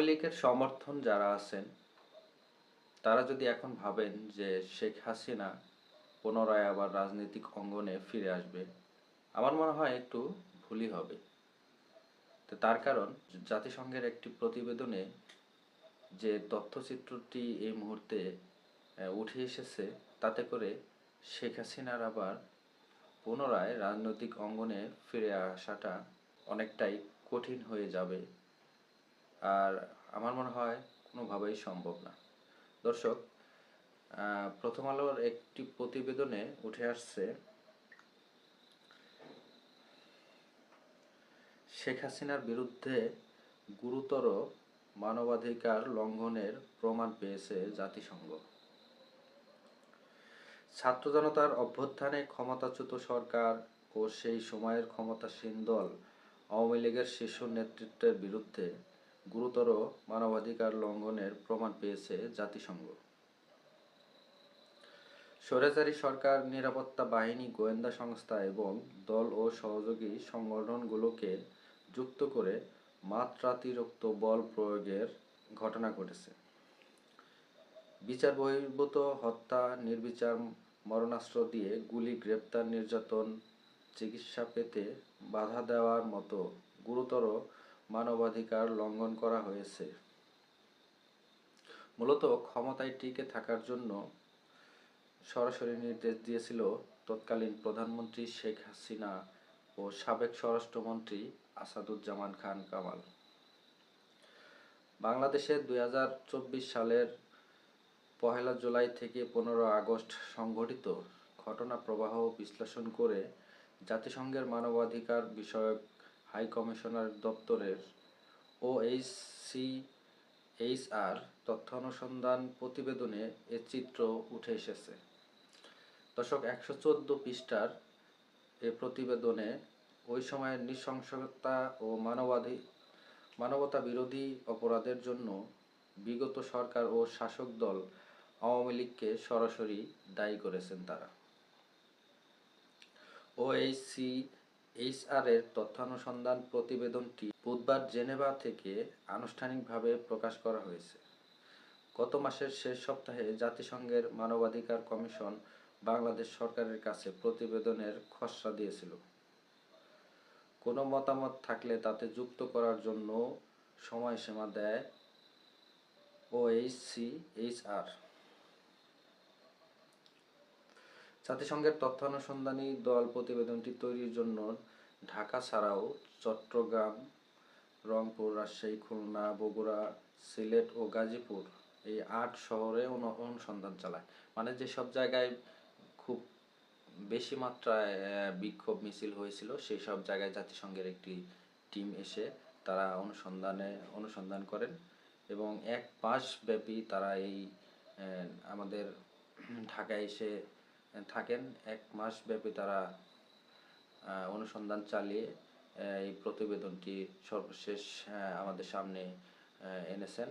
লীগের সমর্থন যারা আছেন, তারা যদি এখন ভাবেন যে শেখ হাসিনা পুনরায় আবার রাজনৈতিক অঙ্গনে ফিরে আসবে, আমার মনে হয় একটু ভুলই হবে। তো তার কারণ, জাতিসংঘের একটি প্রতিবেদনে যে তথ্যচিত্রটি এই মুহূর্তে উঠে এসেছে, তাতে করে শেখ হাসিনার আবার পুনরায় রাজনৈতিক অঙ্গনে ফিরে আসাটা অনেকটাই কঠিন হয়ে যাবে। আর আমার মনে হয় কোনোভাবেই সম্ভব না। দর্শক প্রথম আলোর একটি প্রতিবেদনে উঠে আসছে শেখ হাসিনার বিরুদ্ধে গুরুতর মানবাধিকার লঙ্ঘনের প্রমাণ পেয়েছে জাতিসংঘ। ছাত্র জনতার অভ্যুত্থানে ক্ষমতাচ্যুত সরকার ও সেই সময়ের ক্ষমতাসীন দল আওয়ামী লীগের শীর্ষ নেতৃত্বের বিরুদ্ধে গুরুতর মানবাধিকার লঙ্ঘনের প্রমাণ পেয়েছে জাতিসংঘ। স্বৈরাচারী সরকার, নিরাপত্তা বাহিনী, গোয়েন্দা সংস্থা এবং দল ও সহযোগী সংগঠনগুলোকে যুক্ত করে মাত্রাতিরিক্ত বল প্রয়োগের ঘটনা ঘটেছে। বিচার বহির্ভূত, হত্যা, নির্বিচার, মরণাস্ত্র দিয়ে গুলি, গ্রেপ্তার, নির্যাতন, চিকিৎসা পেতে বাধা দেওয়ার মতো গুরুতর মানবাধিকার লঙ্ঘন করা হয়েছে। মূলত ক্ষমতায় টিকে থাকার জন্য সরাসরি নির্দেশ দিয়েছিল তৎকালীন প্রধানমন্ত্রী শেখ হাসিনা ও সাবেক স্বরাষ্ট্রমন্ত্রী আসাদুজ্জামান খান কামাল। বাংলাদেশে দুই হাজার চব্বিশ সালের পহেলা জুলাই থেকে পনেরো আগস্ট সংঘটিত ঘটনা প্রবাহ বিশ্লেষণ করে জাতিসংঘের মানবাধিকার বিষয়ক হাই কমিশনার দপ্তরের ওএইচসি এইচআর তথ্য অনুসন্ধান প্রতিবেদনে এ চিত্র উঠে এসেছে। দশক একশো চোদ্দ পৃষ্ঠার এ প্রতিবেদনে ওই সময়ের নৃশংসতা ও মানবাধি, মানবতা বিরোধী অপরাধের জন্য বিগত সরকার ও শাসক দল আওয়ামী লীগকে সরাসরি দায়ী করেছেন তারা। ওএইচসি এইচআর এর তথ্যানুসন্ধান প্রতিবেদনটি বুধবার জেনেভা থেকে আনুষ্ঠানিকভাবে প্রকাশ করা হয়েছে। গত মাসের শেষ সপ্তাহে জাতিসংঘের মানবাধিকার কমিশন বাংলাদেশ সরকারের কাছে প্রতিবেদনের খসড়া দিয়েছিল। কোনো মতামত থাকলে তাতে যুক্ত করার জন্য সময়সীমা দেয় ওএইচসি জাতিসংঘের তথ্যানুসন্ধানী দল প্রতিবেদনটি তৈরির জন্য ঢাকা ছাড়াও চট্টগ্রাম, রংপুর, রাজশাহী, খুলনা, বগুড়া, সিলেট ও গাজীপুর এই আট শহরে অনুসন্ধান চালায়। মানে যেসব জায়গায় খুব বেশি মাত্রায় বিক্ষোভ মিছিল হয়েছিল সেই সব জায়গায় জাতিসংঘের একটি টিম এসে তারা অনুসন্ধানে, অনুসন্ধান করেন এবং এক মাস ব্যাপী তারা এই আমাদের ঢাকায় এসে থাকেন। এক মাস ব্যাপী তারা অনুসন্ধান চালিয়ে এই প্রতিবেদনটি সর্বশেষ আমাদের সামনে এনেছেন।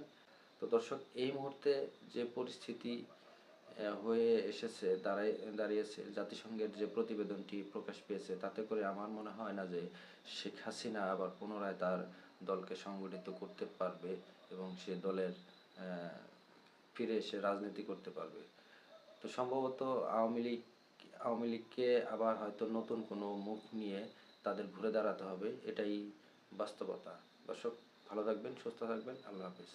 তো দর্শক, এই মুহূর্তে যে পরিস্থিতি হয়ে এসেছে, দাঁড়াই, দাঁড়িয়েছে, জাতিসংঘের যে প্রতিবেদনটি প্রকাশ পেয়েছে, তাতে করে আমার মনে হয় না যে শেখ হাসিনা আবার পুনরায় তার দলকে সংগঠিত করতে পারবে এবং সে দলের ফিরে এসে রাজনীতি করতে পারবে। তো সম্ভবত আওয়ামী লীগ, আওয়ামী লীগকে আবার হয়তো নতুন কোনো মুখ নিয়ে তাদের ঘুরে দাঁড়াতে হবে, এটাই বাস্তবতা। দর্শক, ভালো থাকবেন, সুস্থ থাকবেন, আল্লাহ হাফিজ।